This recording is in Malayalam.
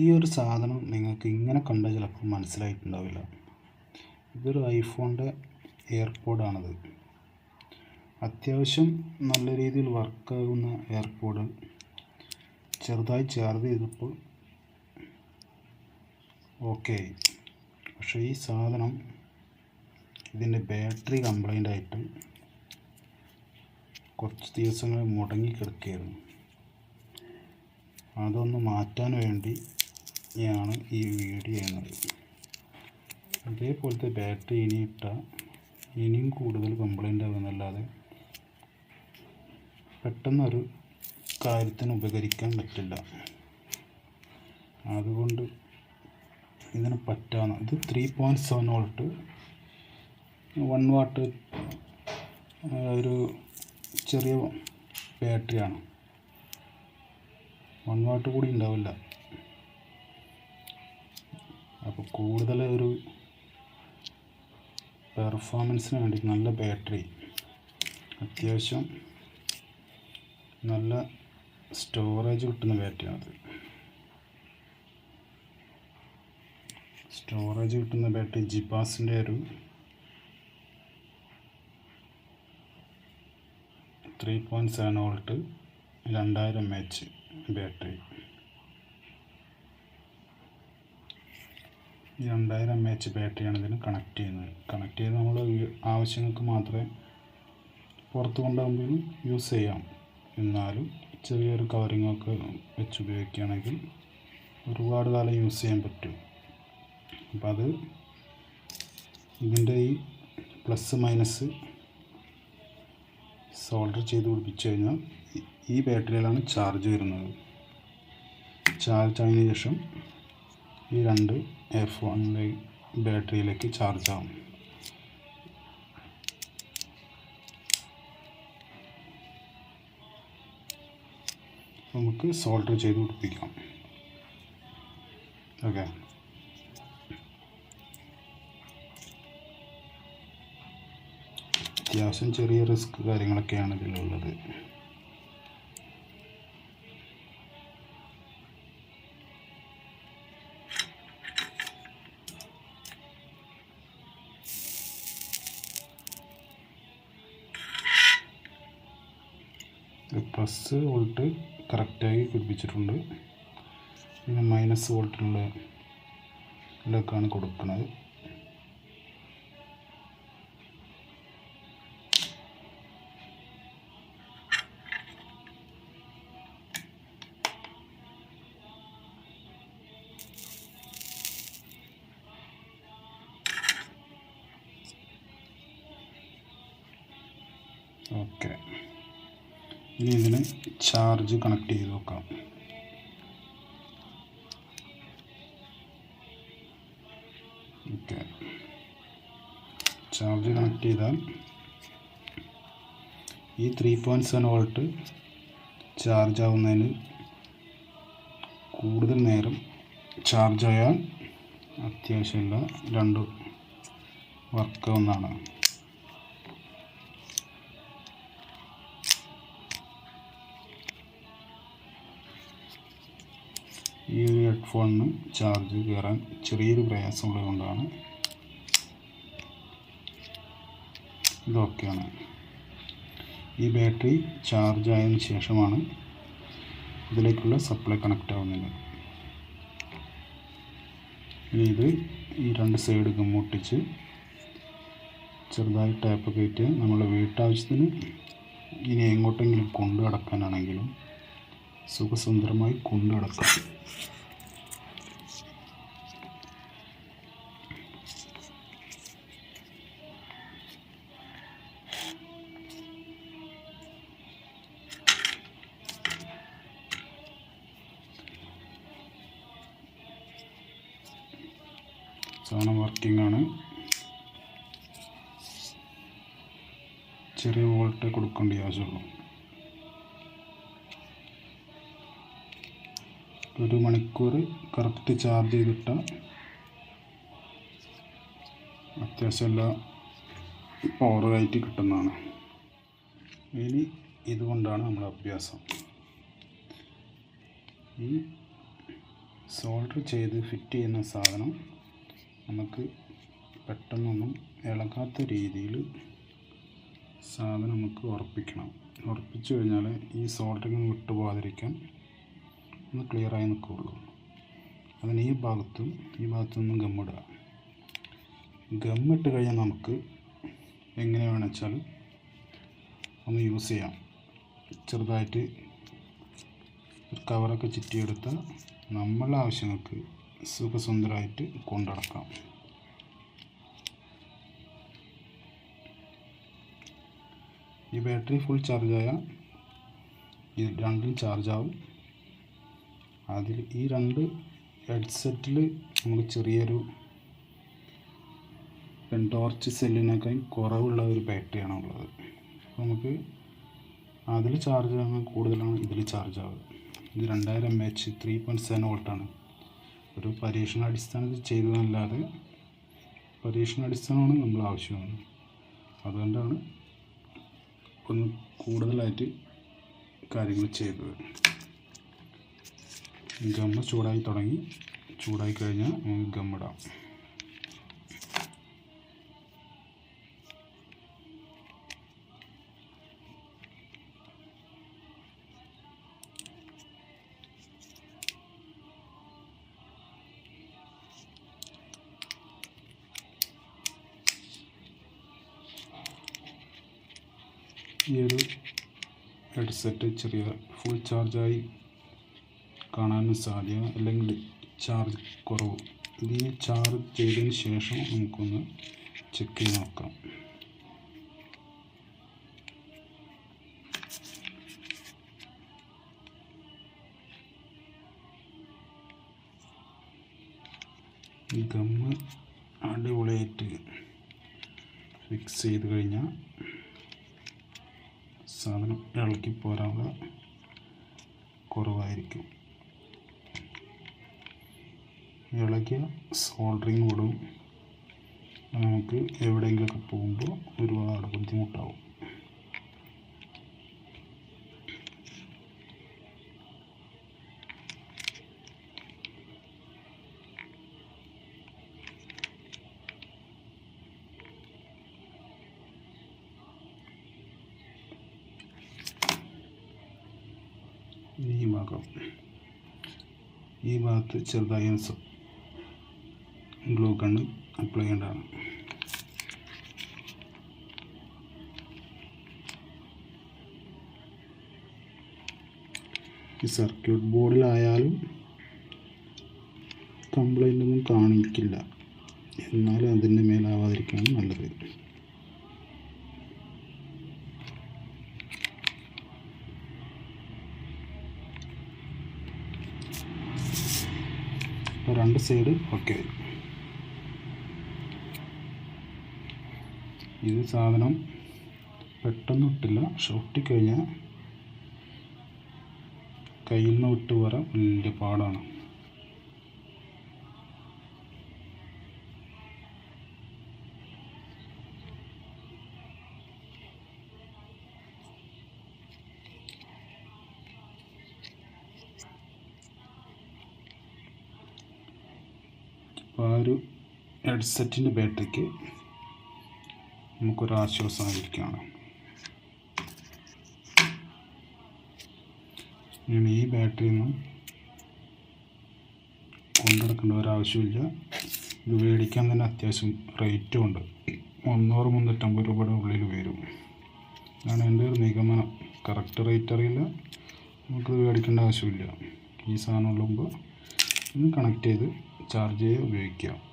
ഈ ഒരു സാധനം നിങ്ങൾക്ക് ഇങ്ങനെ കണ്ടാൽ ചിലപ്പോൾ മനസ്സിലായിട്ടുണ്ടാവില്ല. ഇതൊരു ഐഫോണിന്റെ എയർപോഡാണത്. അത്യാവശ്യം നല്ല രീതിയിൽ വർക്കാകുന്ന എയർപോഡ്. ചെറുതായി ചാർജ് ചെയ്തപ്പോൾ ഓക്കെ പക്ഷേ ഈ സാധനം ഇതിന്റെ ബാറ്ററി കംപ്ലൈന്റ് ആയിട്ട് കുറച്ച് ദിവസങ്ങൾ മുടങ്ങി കിടക്കുകയായിരുന്നു. അതൊന്ന് മാറ്റാൻ വേണ്ടി ആണ് ഈ വീഡിയോ ചെയ്യുന്നത്. ഇതേപോലത്തെ ബാറ്ററി ഇനി ഇട്ടാൽ ഇനിയും കൂടുതൽ കംപ്ലൈന്റ് ആകുന്നല്ലാതെ പെട്ടെന്നൊരു കാര്യത്തിന് ഉപകരിക്കാൻ പറ്റില്ല. അതുകൊണ്ട് ഇതിന് പറ്റാവുന്ന ഇത് three point seven volt one watt ഒരു ചെറിയ ബാറ്ററിയാണ് വൺ വാട്ട് കൂടി ഉണ്ടാവില്ല. അപ്പോൾ കൂടുതൽ ഒരു പെർഫോമൻസിന് വേണ്ടി നല്ല ബാറ്ററി അത്യാവശ്യം നല്ല സ്റ്റോറേജ് കിട്ടുന്ന ബാറ്ററിയാണത് സ്റ്റോറേജ് കിട്ടുന്ന ബാറ്ററി ജിപ്പാസിന്റെ ഒരു ത്രീ പോയിന്റ് സെവൻ വോൾട്ട് രണ്ടായിരം എം എച്ച് ബാറ്ററി ഈ രണ്ടായിരം എം എച്ച് ബാറ്ററിയാണ് ഇതിന് കണക്ട് ചെയ്യുന്നത്. കണക്ട് ചെയ്ത് നമ്മൾ ആവശ്യങ്ങൾക്ക് മാത്രമേ പുറത്ത് കൊണ്ടുപോകുമ്പോൾ യൂസ് ചെയ്യാം. എന്നാലും ചെറിയൊരു കവറിങ്ങൊക്കെ വെച്ച് ഉപയോഗിക്കുകയാണെങ്കിൽ ഒരുപാട് കാലം യൂസ് ചെയ്യാൻ പറ്റും. അപ്പം അത് ഇതിന്റെ ഈ പ്ലസ് മൈനസ് സോൾഡർ ചെയ്ത് പിടിപ്പിച്ച് കഴിഞ്ഞാൽ ഈ- ബാറ്ററിയിലാണ് ചാർജ് വരുന്നത്. ചാർജ് ആയതിനു ശേഷം ഈ രണ്ട് എയർ ഫോണിലെ ബാറ്ററിയിലേക്ക് ചാർജ് ആവും. നമുക്ക് സോൾഡർ ചെയ്ത് കൊടുപ്പിക്കാം ഓക്കെ അത്യാവശ്യം ചെറിയ റിസ്ക് കാര്യങ്ങളൊക്കെയാണ് ഇതിലുള്ളത്. പ്ലസ് വോൾട്ട് കറക്റ്റായി പിടിപ്പിച്ചിട്ടുണ്ട്. പിന്നെ മൈനസ് വോൾട്ടിലുള്ള ഇതിലൊക്കെയാണ് കൊടുക്കുന്നത്. ഓക്കെ. ഇനി ഇതിന് ചാർജ് കണക്ട് ചെയ്ത് നോക്കാം. ഓക്കെ ചാർജ് കണക്ട് ചെയ്താൽ ഈ three point seven volt charge ആവുന്നതിന് കൂടുതൽ നേരം ചാർജ് ആയാൽ അത്യാവശ്യമുള്ള രണ്ട് വർക്കാവുന്നതാണ് ഈ ഒരു ഹെഡ്ഫോണിന് ചാർജ് കയറാൻ ചെറിയൊരു പ്രയാസമുള്ളത് കൊണ്ടാണ് ഇതൊക്കെയാണ് ഈ ബാറ്ററി ചാർജ് ആയതിനു ശേഷമാണ് ഇതിലേക്കുള്ള സപ്ലൈ കണക്റ്റ് ആവുന്നത്. ഇനി ഇത് ഈ രണ്ട് സൈഡ് ഗമ്മൊട്ടിച്ച് ചെറുതായി ടാപ്പ് കയറ്റി നമ്മളെ വീട്ടാവശ്യത്തിന് ഇനി എങ്ങോട്ടെങ്കിലും കൊണ്ടു നടക്കാനാണെങ്കിലും സുഖസുന്ദരമായി കൊണ്ടു നടക്കാം വർക്കിംഗ് ആണ് ചെറിയ വോൾട്ട് കൊടുക്കേണ്ട ആവശ്യമുള്ളൂ. ഒരു മണിക്കൂർ കറക്റ്റ് ചാർജ് ചെയ്തിട്ട അത്യാവശ്യം എല്ലാ പവറായിട്ട് കിട്ടുന്നതാണ്. ഇനി ഇതുകൊണ്ടാണ് നമ്മുടെ അഭ്യാസം. ഈ സോൾഡർ ചെയ്ത് ഫിറ്റ് ചെയ്യുന്ന സാധനം നമുക്ക് പെട്ടെന്നൊന്നും ഇളകാത്ത രീതിയിൽ സാധനം നമുക്ക് ഉറപ്പിക്കണം. ഉറപ്പിച്ചു കഴിഞ്ഞാൽ ഈ സോൾഡറിങ് വിട്ടു പോകാതിരിക്കാൻ ഒന്ന് ക്ലിയറായി നിൽക്കുകയുള്ളൂ അതിന് ഈ ഭാഗത്തും ഈ ഭാഗത്തും നിന്നും ഗമ്മിടുക ഗമ്മിട്ട് കഴിഞ്ഞാൽ നമുക്ക് എങ്ങനെ വേണമെച്ചാൽ ഒന്ന് യൂസ് ചെയ്യാം. ചെറുതായിട്ട് ഒരു കവറൊക്കെ ചുറ്റിയെടുത്താൽ നമ്മളുടെ ആവശ്യങ്ങൾക്ക് സുഖസുന്ദരമായിട്ട് കൊണ്ടടക്കാം. ഈ ബാറ്ററി ഫുൾ ചാർജായാൽ ഇത് രണ്ടും ചാർജാവും അതിൽ ഈ രണ്ട് ഹെഡ്സെറ്റിൽ നമുക്ക് ചെറിയൊരു ടോർച്ച് സെല്ലിനേക്കാൾ കുറവുള്ള ഒരു ബാറ്ററിയാണ് ഉള്ളത്. അപ്പോൾ നമുക്ക് അതിൽ ചാർജ് ആകുന്ന കൂടുതലാണ് ഇതിൽ ചാർജ് ആവുക. ഇത് രണ്ടായിരം M H three point seven വോൾട്ടാണ് ഒരു പരീക്ഷണ അടിസ്ഥാനത്തിൽ ചെയ്തതല്ലാതെ പരീക്ഷണ അടിസ്ഥാനമാണ് നമ്മൾ ആവശ്യമാണ്. അതുകൊണ്ടാണ് ഒന്ന് കൂടുതലായിട്ട് കാര്യങ്ങൾ ചെയ്തത്. ഗമ്മ് ചൂടായി തുടങ്ങി. ചൂടായി കഴിഞ്ഞാൽ നമുക്ക് ഗമ്മിടാം ഈ ഒരു ഹെഡ്സെറ്റ് ചെറിയ ഫുൾ ചാർജായി കാണാനും സാധ്യത അല്ലെങ്കിൽ ചാർജ് കുറവ്. ഇത് ചാർജ് ചെയ്തതിന് ശേഷം നമുക്കൊന്ന് ചെക്ക് ചെയ്ത് നോക്കാം. ഗമ്മ് അടിപൊളിയായിട്ട് ഫിക്സ് ചെയ്ത് കഴിഞ്ഞാൽ സാധനം ഇളക്കി പോരാനുള്ള കുറവായിരിക്കും. ഇളകിയ സോൾഡറിങ് വിടും നമുക്ക് എവിടെയെങ്കിലുമൊക്കെ പോകുമ്പോൾ ഒരുപാട് ബുദ്ധിമുട്ടാവും. ഈ ഭാഗം. ഈ ഭാഗത്ത് ചെറുതായി ഗ്ലൂ കണ്ണ് അപ്ലൈ ചെയ്യേണ്ടതാണ് ഈ സർക്യൂട്ട് ബോർഡിലായാലും കംപ്ലൈന്റ് ഒന്നും കാണിക്കില്ല. എന്നാലും അതിന്റെ മേലാവാതിരിക്കാണ് നല്ലത്. രണ്ട് സൈഡ് ഓക്കെ ഇത് സാധനം പെട്ടെന്ന് ഇട്ടില്ല. ഷൊട്ടി കഴിഞ്ഞാൽ കയ്യിൽ നിന്ന് വിട്ട് വരാൻ വലിയ പാടാണ്. അപ്പോൾ ആ ഒരു ഹെഡ്സെറ്റിന്റെ ബാറ്ററിക്ക് നമുക്കൊരു ആശ്വാസമായിരിക്കുകയാണ് ഞാൻ ഈ ബാറ്ററി ഒന്നും കൊണ്ടുനടക്കേണ്ട ഒരാവശ്യമില്ല ഇത് മേടിക്കാൻ തന്നെ അത്യാവശ്യം റേറ്റും ഉണ്ട് മുന്നൂറ് മുന്നൂറ്റമ്പത് രൂപയുടെ ഉള്ളിൽ വരും. അതാണ് എന്റെ ഒരു നിഗമനം. കറക്റ്റ് റേറ്റ് അറിയില്ല. നമുക്കത് മേടിക്കേണ്ട ആവശ്യമില്ല. ഈ സാധനം ഉള്ളുമ്പോൾ ഒന്ന് കണക്ട് ചെയ്ത് ചാർജ് ചെയ്ത് ഉപയോഗിക്കാം.